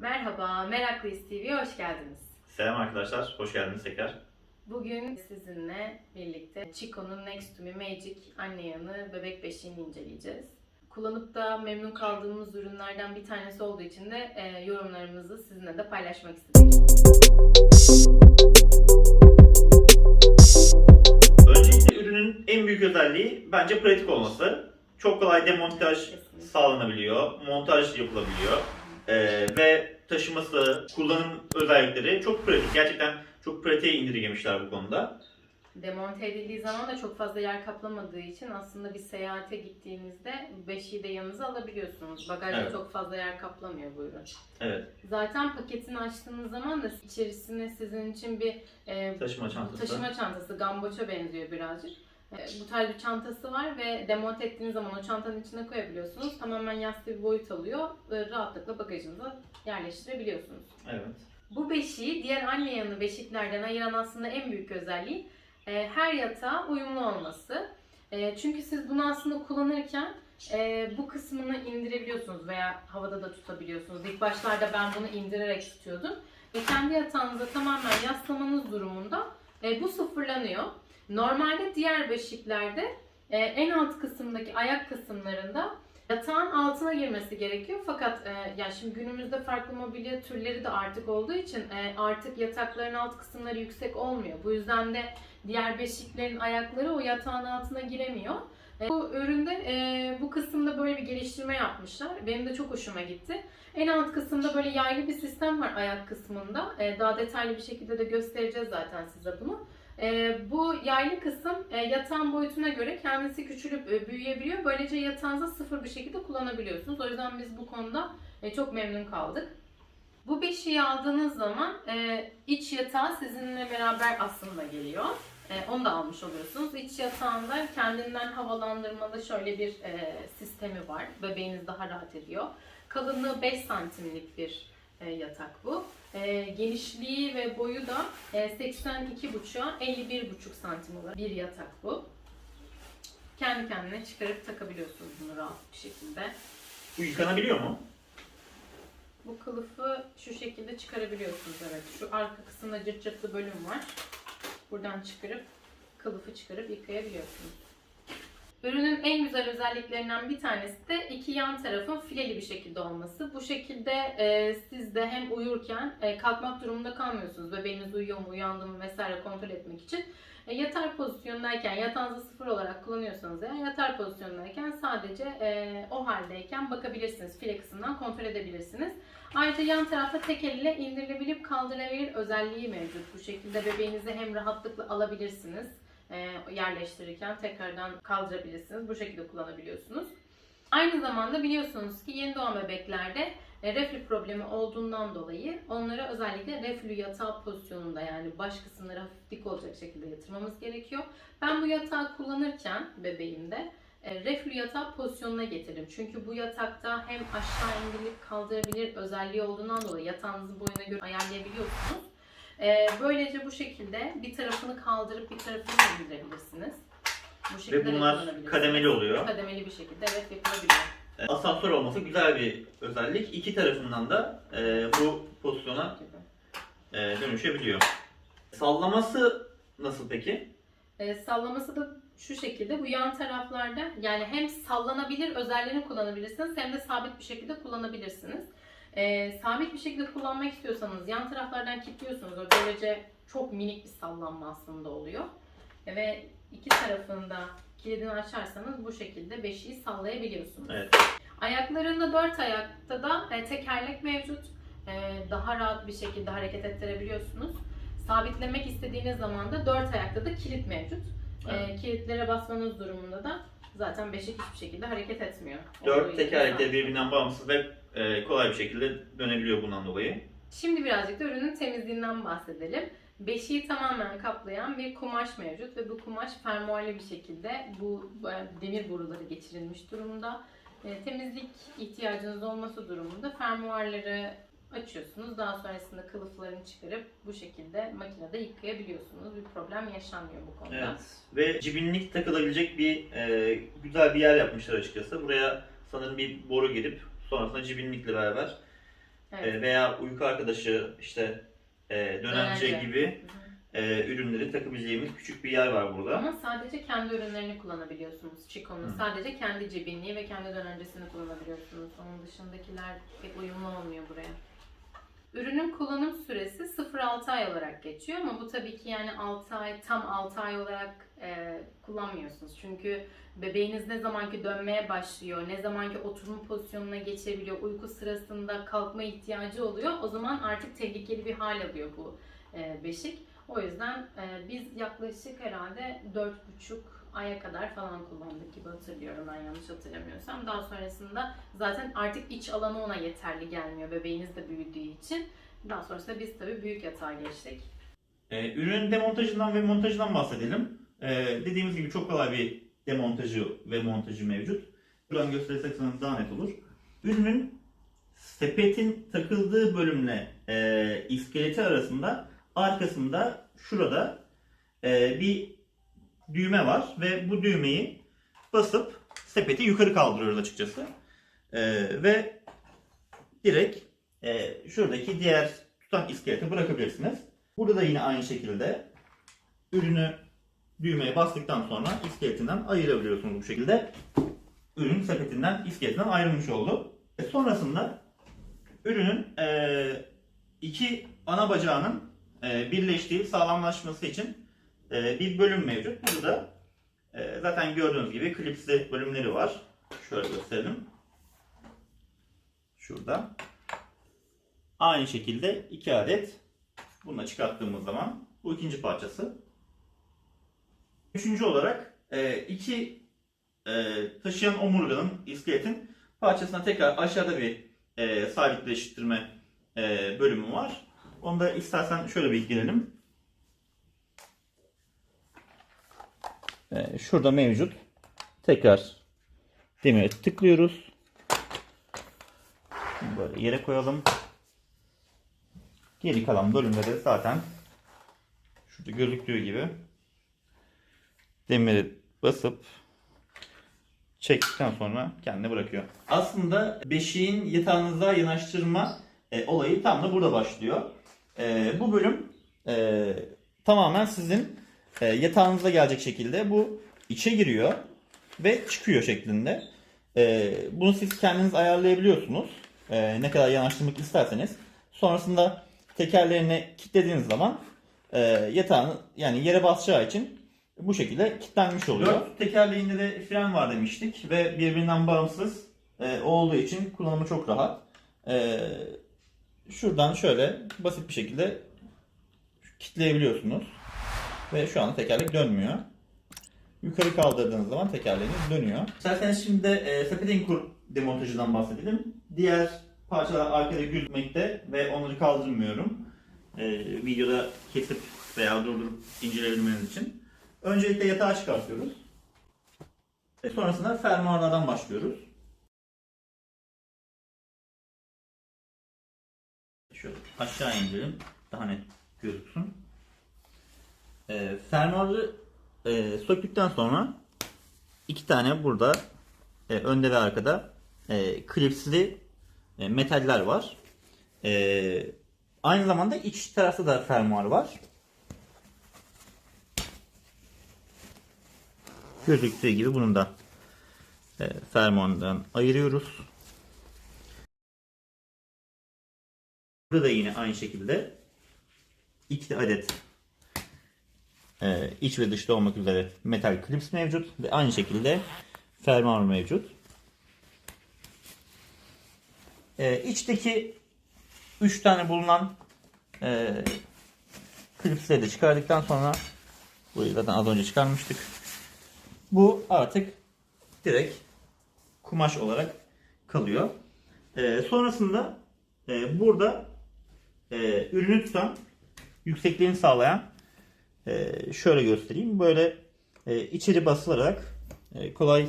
Merhaba, Meraklıyız TV'ye hoş geldiniz. Selam arkadaşlar, hoş geldiniz tekrar. Bugün sizinle birlikte Chico'nun Next to Me Magic anne yanı bebek beşiğini inceleyeceğiz. Kullanıp da memnun kaldığımız ürünlerden bir tanesi olduğu için de e, yorumlarımızı sizinle de paylaşmak istedik. Öncelikle ürünün en büyük özelliği bence pratik olması. Çok kolay demontaj Kesinlikle. sağlanabiliyor, montaj yapılabiliyor Ee, ve taşıması, kullanım özellikleri çok pratik. Gerçekten çok pratiğe indirgemişler bu konuda. Demonte edildiği zaman da çok fazla yer kaplamadığı için aslında bir seyahate gittiğinizde beşiği de yanınıza alabiliyorsunuz. Bagajda Evet. çok fazla yer kaplamıyor bu ürün. Evet, Zaten paketini açtığınız zaman da içerisine sizin için bir e, taşıma çantası. taşıma çantası, gamboça benziyor birazcık. E, bu tarz bir çantası var ve demonte ettiğiniz zaman o çantanın içine koyabiliyorsunuz. Tamamen yassı bir boyut alıyor. ve rahatlıkla bagajınıza yerleştirebiliyorsunuz. Evet. Bu beşiği diğer anne yanı beşiklerden ayıran aslında en büyük özelliği e, her yatağa uyumlu olması. E, çünkü siz bunu aslında kullanırken e, bu kısmını indirebiliyorsunuz veya havada da tutabiliyorsunuz. İlk başlarda ben bunu indirerek tutuyordum. Ve kendi yatağınıza tamamen yaslamanız durumunda e, bu sıfırlanıyor. Normalde diğer beşiklerde e, en alt kısımdaki ayak kısımlarında Yatağın altına girmesi gerekiyor fakat e, yani şimdi günümüzde farklı mobilya türleri de artık olduğu için e, artık yatakların alt kısımları yüksek olmuyor. Bu yüzden de diğer beşiklerin ayakları o yatağın altına giremiyor. E, bu üründe e, bu kısımda böyle bir geliştirme yapmışlar. Benim de çok hoşuma gitti. En alt kısımda böyle yaylı bir sistem var ayak kısmında. E, daha detaylı bir şekilde de göstereceğiz zaten size bunu. E, bu yaylı kısım e, yatağın boyutuna göre kendisi küçülüp e, büyüyebiliyor. Böylece yatağınıza sıfır bir şekilde kullanabiliyorsunuz. O yüzden biz bu konuda e, çok memnun kaldık. Bu beşiği aldığınız zaman e, iç yatağı sizinle beraber aslında geliyor. E, onu da almış oluyorsunuz. İç yatağında kendinden havalandırmalı şöyle bir e, sistemi var. Bebeğiniz daha rahat ediyor. Kalınlığı 5 santimlik bir yatak bu. E, genişliği ve boyu da e, 82,5'a 51,5 santim olan bir yatak bu. Kendi kendine çıkarıp takabiliyorsunuz bunu rahat bir şekilde. Bu yıkanabiliyor mu? Bu kılıfı şu şekilde çıkarabiliyorsunuz evet. Şu arka kısımda cırt cırtlı bölüm var. Buradan çıkarıp kılıfı çıkarıp yıkayabiliyorsunuz. Ürünün en güzel özelliklerinden bir tanesi de iki yan tarafın fileli bir şekilde olması. Bu şekilde e, siz de hem uyurken e, kalkmak durumunda kalmıyorsunuz. Bebeğiniz uyuyor mu, uyandı mı vesaire kontrol etmek için. E, yatar pozisyondayken, yatağınızı sıfır olarak kullanıyorsanız eğer yatar pozisyondayken sadece e, o haldeyken bakabilirsiniz. File kısmından kontrol edebilirsiniz. Ayrıca yan tarafta tek elle indirilebilip kaldırılabilir özelliği mevcut. Bu şekilde bebeğinizi hem rahatlıkla alabilirsiniz yerleştirirken tekrardan kaldırabilirsiniz. Bu şekilde kullanabiliyorsunuz. Aynı zamanda biliyorsunuz ki yeni doğan bebeklerde e, reflü problemi olduğundan dolayı onlara özellikle reflü yatağı pozisyonunda yani baş kısımları hafif dik olacak şekilde yatırmamız gerekiyor. Ben bu yatağı kullanırken bebeğimde e, reflü yatağı pozisyonuna getirdim. Çünkü bu yatakta hem aşağı indirilip kaldırabilir özelliği olduğundan dolayı yatağınızın boyuna göre ayarlayabiliyorsunuz. E, böylece bu şekilde bir tarafını kaldırıp bir tarafını indirebilirsiniz. Bu şekilde de Ve bunlar kullanabilirsiniz. kademeli oluyor. Kademeli bir şekilde evet yapılabiliyor. E, Asansör olması güzel bir özellik. İki tarafından da e, bu pozisyona Gibi. e, dönüşebiliyor. Sallaması nasıl peki? E, sallaması da şu şekilde bu yan taraflarda yani hem sallanabilir özelliğini kullanabilirsiniz hem de sabit bir şekilde kullanabilirsiniz. E, sabit bir şekilde kullanmak istiyorsanız yan taraflardan kilitliyorsunuz. O Böylece çok minik bir sallanma aslında oluyor. E, ve iki tarafında kilidini açarsanız bu şekilde beşiği sallayabiliyorsunuz. Evet. Ayaklarında dört ayakta da e, tekerlek mevcut. E, daha rahat bir şekilde hareket ettirebiliyorsunuz. Sabitlemek istediğiniz zaman da dört ayakta da kilit mevcut. E, Evet. kilitlere basmanız durumunda da zaten beşik hiçbir şekilde hareket etmiyor. Dört tekerlekleri birbirinden bağımsız ve e, kolay bir şekilde dönebiliyor bundan dolayı. Şimdi birazcık da ürünün temizliğinden bahsedelim. Beşiği tamamen kaplayan bir kumaş mevcut ve bu kumaş fermuarlı bir şekilde bu bu demir boruları geçirilmiş durumda. E, temizlik ihtiyacınız olması durumunda fermuarları açıyorsunuz. Daha sonrasında kılıflarını çıkarıp bu şekilde makinede yıkayabiliyorsunuz. Bir problem yaşanmıyor bu konuda. Evet. Ve cibinlik takılabilecek bir e, güzel bir yer yapmışlar açıkçası. Buraya sanırım bir boru girip sonrasında cibinlikle beraber Evet. e, veya uyku arkadaşı işte e, dönemce Dönemce. gibi e, ürünleri takabileceğimiz küçük bir yer var burada. Ama sadece kendi ürünlerini kullanabiliyorsunuz. Chico'nun Hı. sadece kendi cebinliği ve kendi dönencesini kullanabiliyorsunuz. Onun dışındakiler pek uyumlu olmuyor buraya. Ürünün kullanım süresi 0-6 ay olarak geçiyor ama bu tabii ki yani 6 ay tam 6 ay olarak e, kullanmıyorsunuz. Çünkü bebeğiniz ne zamanki dönmeye başlıyor, ne zamanki oturma pozisyonuna geçebiliyor, uyku sırasında kalkma ihtiyacı oluyor. O zaman artık tehlikeli bir hal alıyor bu e, beşik. O yüzden e, biz yaklaşık herhalde 4,5 aya kadar falan kullandık gibi hatırlıyorum ben yanlış hatırlamıyorsam. Daha sonrasında zaten artık iç alanı ona yeterli gelmiyor bebeğiniz de büyüdüğü için. Daha sonrasında biz tabii büyük yatağa geçtik. E, ürünün demontajından ve montajından bahsedelim. E, dediğimiz gibi çok kolay bir demontajı ve montajı mevcut. Buradan gösterirsek sanırım daha net olur. Ürünün sepetin takıldığı bölümle e, iskeleti arasında arkasında şurada e, bir düğme var ve bu düğmeyi basıp sepeti yukarı kaldırıyoruz açıkçası. E, ve direkt e, şuradaki diğer tutan iskeleti bırakabilirsiniz. Burada da yine aynı şekilde ürünü düğmeye bastıktan sonra iskeletinden ayırabiliyorsunuz bu şekilde. Ürün sepetinden, iskeletinden ayrılmış oldu. E sonrasında ürünün e, iki ana bacağının e, birleştiği sağlamlaşması için bir bölüm mevcut. Burada e, zaten gördüğünüz gibi klipsli bölümleri var. Şöyle gösterelim. Şurada. Aynı şekilde iki adet bunu çıkarttığımız zaman bu ikinci parçası. Üçüncü olarak e, iki e, taşıyan omurganın, iskeletin parçasına tekrar aşağıda bir sabitleştirme bölümü var. Onu da istersen şöyle bir girelim. Şurada mevcut. Tekrar demire tıklıyoruz. Böyle yere koyalım. Geri kalan bölümde de zaten şurada gözüktüğü gibi demiri basıp çektikten sonra kendini bırakıyor. Aslında beşiğin yatağınıza yanaştırma e, olayı tam da burada başlıyor. E, bu bölüm e, tamamen sizin e, yatağınıza gelecek şekilde bu içe giriyor ve çıkıyor şeklinde. E, bunu siz kendiniz ayarlayabiliyorsunuz. E, ne kadar yanaştırmak isterseniz. Sonrasında tekerlerini kilitlediğiniz zaman e, yatağın yani yere basacağı için bu şekilde kilitlenmiş oluyor. Dört tekerleğinde de fren var demiştik ve birbirinden bağımsız e, olduğu için kullanımı çok rahat. E, şuradan şöyle basit bir şekilde kilitleyebiliyorsunuz ve şu anda tekerlek dönmüyor. Yukarı kaldırdığınız zaman tekerleğiniz dönüyor. İsterseniz şimdi de e, sepetin kur demontajından bahsedelim. Diğer parçalar arkada gülmekte ve onları kaldırmıyorum. E, videoda kesip veya durdurup inceleyebilmeniz için. Öncelikle yatağı çıkartıyoruz. E, sonrasında fermuarlardan başlıyoruz. Şöyle aşağı indirelim. Daha net gözüksün. E, fermuarı e, söktükten sonra iki tane burada e, önde ve arkada e, klipsli e, metaller var. E, aynı zamanda iç tarafta da fermuar var. Gözüktüğü gibi bunun da e, fermuarından ayırıyoruz. Burada da yine aynı şekilde iki adet e, iç ve dışta olmak üzere metal klips mevcut ve aynı şekilde fermuar mevcut. E, içteki 3 tane bulunan e, klipsleri de çıkardıktan sonra burayı zaten az önce çıkarmıştık. Bu artık direkt kumaş olarak kalıyor. E, sonrasında e, burada e, ürünü tutan yüksekliğini sağlayan e, şöyle göstereyim. Böyle e, içeri basılarak e, kolay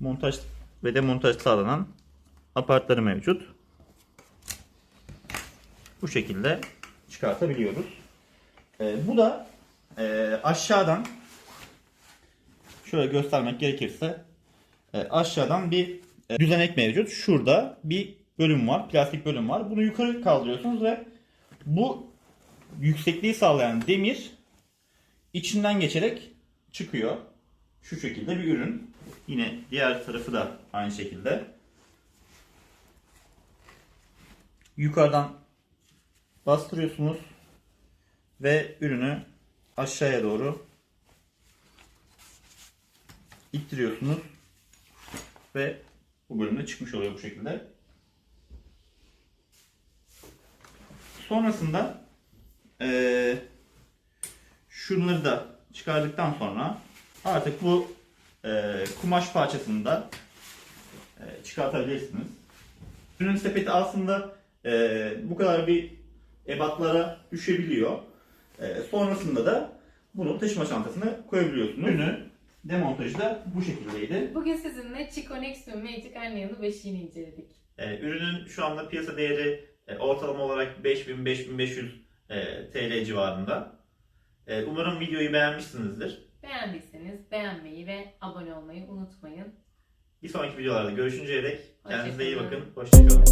montaj ve demontaj sağlanan apartları mevcut. Bu şekilde çıkartabiliyoruz. E, bu da e, aşağıdan şöyle göstermek gerekirse e, aşağıdan bir e, düzenek mevcut. Şurada bir bölüm var. Plastik bölüm var. Bunu yukarı kaldırıyorsunuz ve bu yüksekliği sağlayan demir içinden geçerek çıkıyor. Şu şekilde bir ürün. Yine diğer tarafı da aynı şekilde. Yukarıdan bastırıyorsunuz ve ürünü aşağıya doğru ittiriyorsunuz ve bu bölümde çıkmış oluyor bu şekilde. Sonrasında eee, şunları da çıkardıktan sonra artık bu eee, kumaş parçasını da eee, çıkartabilirsiniz. Ürün sepeti aslında eee, bu kadar bir ebatlara düşebiliyor. Eee, sonrasında da bunu taşıma çantasına koyabiliyorsunuz. Ürünü demontajı da bu şekildeydi. Bugün sizinle Chico Nexium Magic Anne'nin beşiğini inceledik. Ee, ürünün şu anda piyasa değeri e, ortalama olarak 5000-5500 e, TL civarında. Ee, umarım videoyu beğenmişsinizdir. Beğendiyseniz beğenmeyi ve abone olmayı unutmayın. Bir sonraki videolarda görüşünceye dek kendinize iyi bakın. Hoşçakalın.